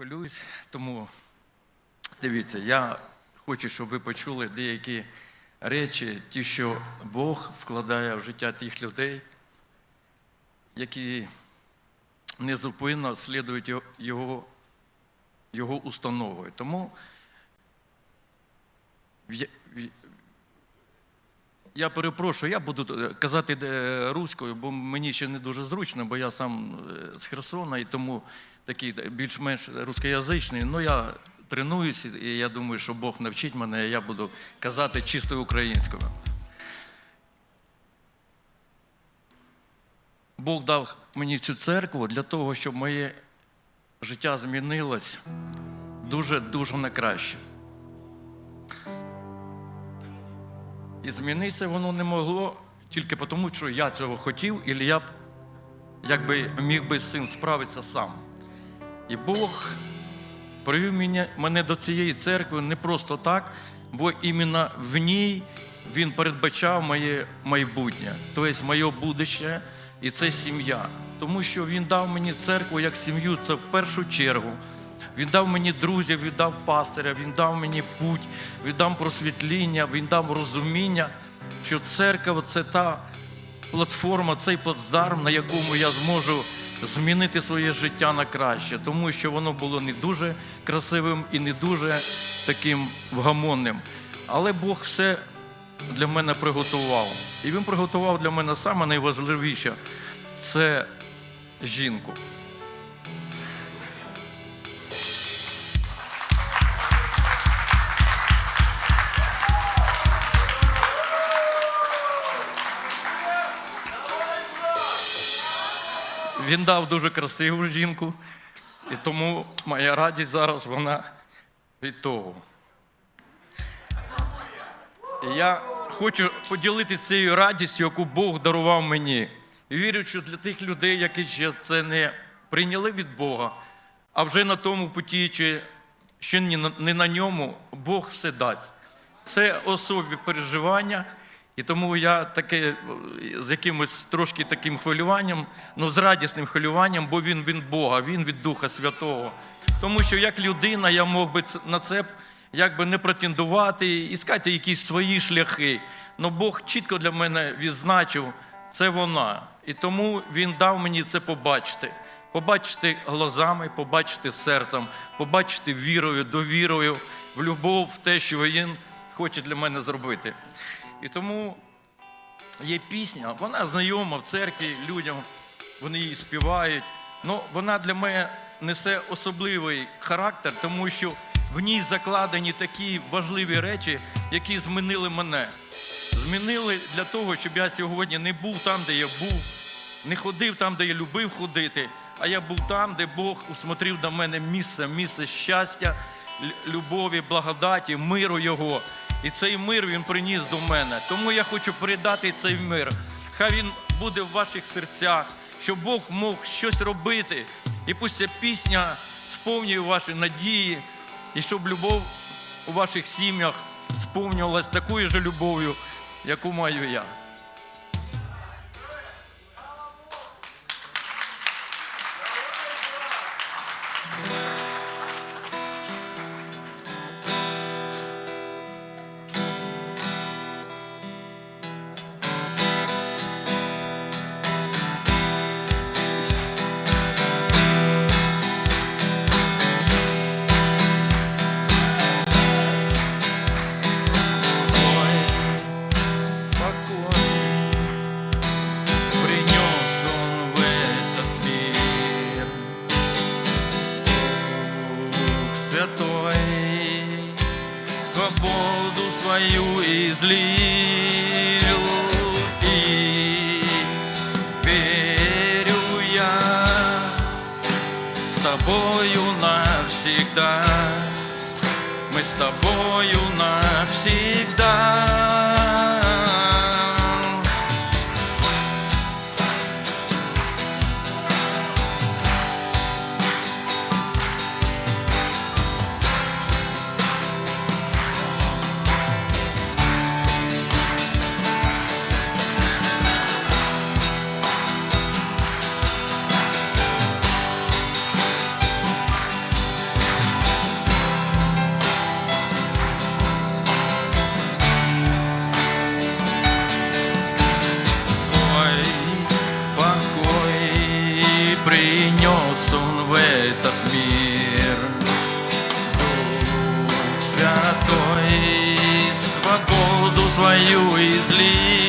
хвилююсь, тому дивіться, я хочу, щоб ви почули деякі речі, ті, що Бог вкладає в життя тих людей, які незупинно слідують його- його, установою. Тому я перепрошую, я буду е, казати е, руською, бо мені ще не дуже зручно, бо я сам е, з Херсона і тому такий більш-менш рускоязичний. Ну я тренуюся, і я думаю, що Бог навчить мене, і я буду казати чистою українською. Бог дав мені цю церкву для того, щоб моє життя змінилось дуже-дуже на краще. І змінитися воно не могло тільки тому, що я цього хотів, і я б якби міг би з цим справитися сам. І Бог привів мене, мене до цієї церкви не просто так, бо іменно в ній Він передбачав моє майбутнє, тобто моє будуще, і це сім'я. Тому що Він дав мені церкву як сім'ю, це в першу чергу. Він дав мені друзів, він дав пастиря, він дав мені путь, він дав просвітління, він дав розуміння, що церква це та платформа, цей плацдарм, на якому я зможу змінити своє життя на краще, тому що воно було не дуже красивим і не дуже таким вгамонним. Але Бог все для мене приготував. І він приготував для мене саме найважливіше це жінку. Він дав дуже красиву жінку, і тому моя радість зараз вона від того. І я хочу поділитися цією радістю, яку Бог дарував мені. Вірю, що для тих людей, які ще це не прийняли від Бога, а вже на тому путі, чи ще не на ньому, Бог все дасть. Це особі переживання, і тому я таке з якимось трошки таким хвилюванням, ну з радісним хвилюванням, бо він від Бога, він від Духа Святого. Тому що як людина я мог би на це якби не претендувати, іскати якісь свої шляхи. Но Бог чітко для мене відзначив, це вона. І тому Він дав мені це побачити. Побачити глазами, побачити серцем, побачити вірою, довірою, в любов, в те, що він хоче для мене зробити. І тому є пісня, вона знайома в церкві людям, вони її співають. Ну, вона для мене несе особливий характер, тому що в ній закладені такі важливі речі, які змінили мене. Змінили для того, щоб я сьогодні не був там, де я був, не ходив там, де я любив ходити, а я був там, де Бог усмотрів на мене місце, місце щастя, любові, благодаті, миру Його. І цей мир він приніс до мене. Тому я хочу передати цей мир. Хай він буде в ваших серцях, щоб Бог мог щось робити. І пусть ця пісня сповнює ваші надії, і щоб любов у ваших сім'ях сповнювалась такою же любов'ю, яку маю я. Святой свободу свою излил и верю я с тобою навсегда. Мы с тобою навсегда. свою излить.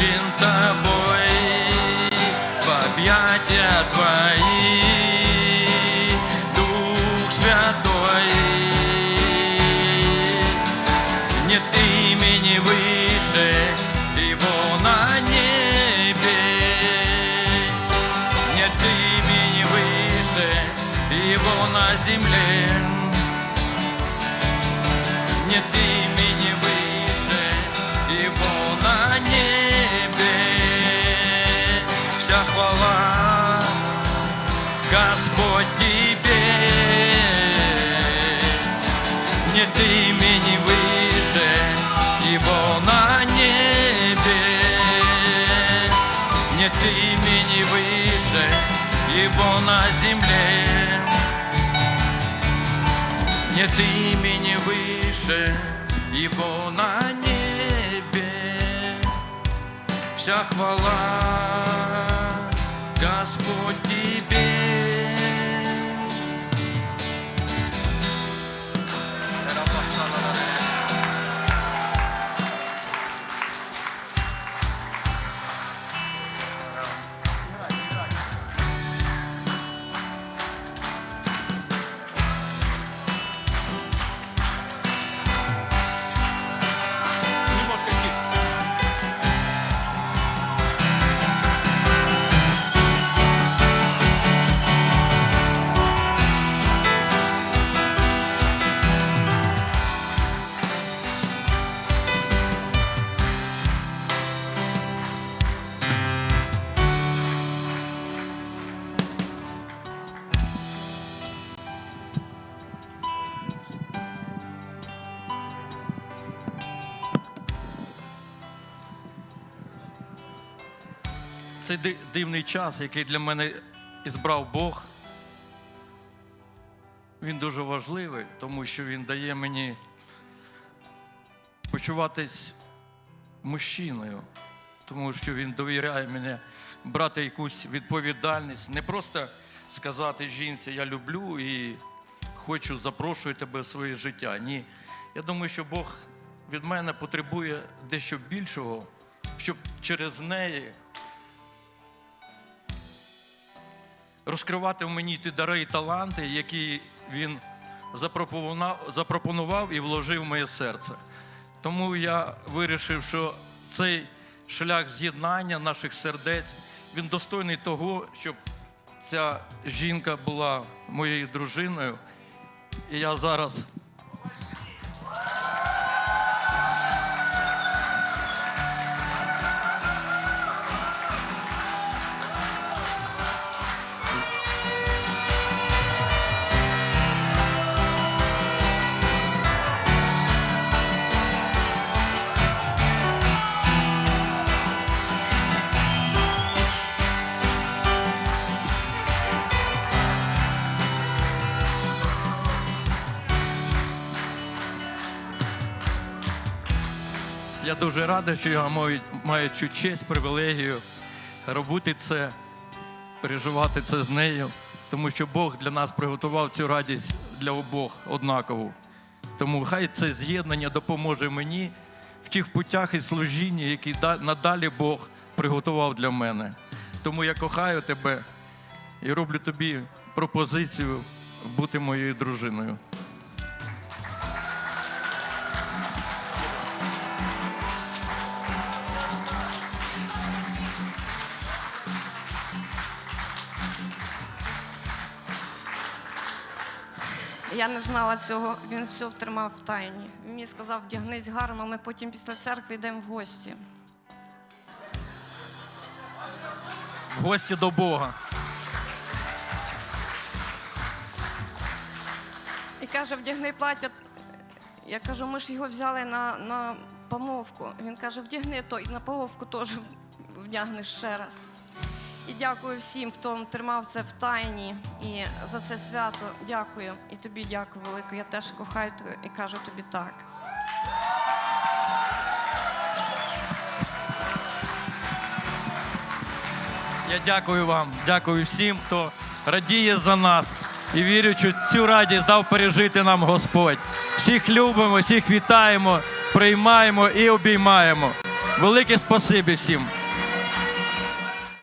один тобой В объятия твои. Дух Святой Нет имени выше Его на небе. Нет имени выше Его на земле. Нет имени выше Его на небе. Нет имени выше его на небе. Нет имени выше его на земле. Нет имени выше его на небе. Вся хвала, Господь тебе. Цей дивний час, який для мене ізбрав Бог, він дуже важливий, тому що він дає мені почуватись мужчиною, тому що він довіряє мені брати якусь відповідальність, не просто сказати жінці Я люблю і хочу запрошую тебе в своє життя. Ні. Я думаю, що Бог від мене потребує дещо більшого, щоб через неї розкривати в мені ті дари і таланти, які він запропонував, і вложив в моє серце. Тому я вирішив, що цей шлях з'єднання наших сердець він достойний того, щоб ця жінка була моєю дружиною. І я зараз дуже радий, що я маю, маю цю честь, привілегію робити це, переживати це з нею, тому що Бог для нас приготував цю радість для обох однакову. Тому хай це з'єднання допоможе мені в тих путях і служінні, які да- надалі Бог приготував для мене. Тому я кохаю тебе і роблю тобі пропозицію бути моєю дружиною. Я не знала цього, він все втримав в тайні. Він мені сказав, вдягнись гарно, ми потім після церкви йдемо в гості. В гості до Бога. І каже, вдягни плаття. Я кажу, ми ж його взяли на, на помовку. Він каже, вдягни то і на помовку теж вдягнеш ще раз. І дякую всім, хто тримав це в тайні. І за це свято дякую. І тобі дякую велике. Я теж кохаю і кажу тобі так. Я дякую вам, дякую всім, хто радіє за нас і вірю, що цю радість дав пережити нам Господь. Всіх любимо, всіх вітаємо, приймаємо і обіймаємо. Велике спасибі всім.